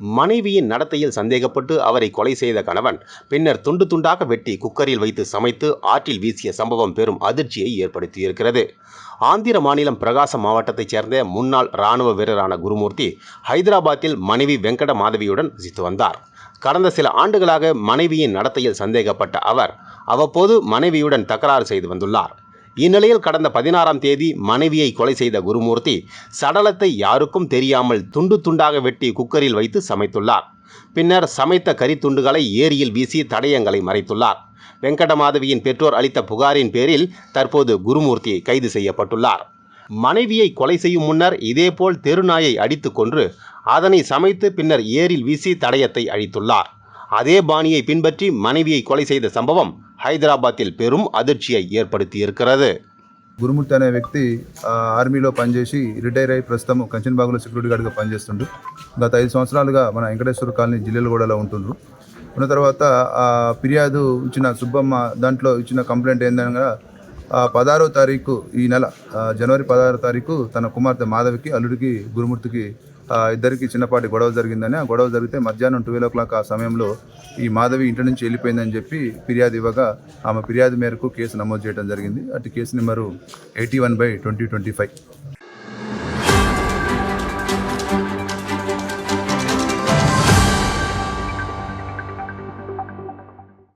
மனைவியின் நடத்தையில் சந்தேகப்பட்டு அவரை கொலை செய்த கணவன் பின்னர் துண்டு துண்டாக வெட்டி குக்கரில் வைத்து சமைத்து ஆற்றில் வீசிய சம்பவம் பெரும் அதிர்ச்சியை ஏற்படுத்தியிருக்கிறது. ஆந்திர மாநிலம் பிரகாசம் மாவட்டத்தைச் சேர்ந்த முன்னாள் இராணுவ வீரரான குருமூர்த்தி ஹைதராபாத்தில் மனைவி வெங்கட மாதவியுடன் வசித்து வந்தார். கடந்த சில ஆண்டுகளாக மனைவியின் நடத்தையில் சந்தேகப்பட்ட அவர் அவ்வப்போது மனைவியுடன் தகராறு செய்து வந்துள்ளார். இந்நிலையில் கடந்த பதினாறாம் தேதி மனைவியை கொலை செய்த குருமூர்த்தி சடலத்தை யாருக்கும் தெரியாமல் துண்டு துண்டாக வெட்டி குக்கரில் வைத்து சமைத்துள்ளார். பின்னர் சமைத்த கரித்துண்டுகளை ஏரியில் வீசி தடயங்களை மறைத்துள்ளார். வெங்கடமாதவியின் பெற்றோர் அளித்த புகாரின் பேரில் தற்போது குருமூர்த்தி கைது செய்யப்பட்டுள்ளார். மனைவியை கொலை செய்யும் முன்னர் இதேபோல் தெருநாயை அடித்து கொன்று அதனை சமைத்து பின்னர் ஏரில் வீசி தடயத்தை அழித்துள்ளார். அதே பாணியை பின்பற்றி மனைவியை கொலை செய்த சம்பவம் ஹைதராபாத்தில் பெரும் அதிர்ச்சியை ஏற்படுத்தியிருக்கிறது గురుమూర్తి అనే వ్యక్తి ఆ, ఆర్మీలో పనిచేసి రిటైర్ అయి ప్రస్తుతం కంచన్బాగ్లో సెక్యూరిటీ గార్డ్గా పనిచేస్తుండ్రు గత ఐదు సంవత్సరాలుగా మన వెంకటేశ్వర కాలనీ జిల్లెలగూడలో ఉంటుండ్రు ఉన్న తర్వాత ఆ ఫిర్యాదు ఇచ్చిన సుబ్బమ్మ దాంట్లో ఇచ్చిన కంప్లైంట్ ఏందనగా ఆ, పదహారో తారీఖు ఈ నెల ఆ, జనవరి పదహారో తారీఖు తన కుమార్తె మాధవికి అల్లుడికి గురుమూర్తికి ఆ, ఇద్దరికి చిన్నపాటి గొడవ జరిగిందని ఆ గొడవ జరిగితే మధ్యాహ్నం ట్వెల్వ్ ఓ క్లాక్ ఆ సమయంలో ఈ మాధవి ఇంటి నుంచి వెళ్ళిపోయిందని చెప్పి ఫిర్యాదు ఇవ్వగా ఆమె ఫిర్యాదు మేరకు కేసు నమోదు చేయడం జరిగింది. అటు case number eighty one by twenty twenty five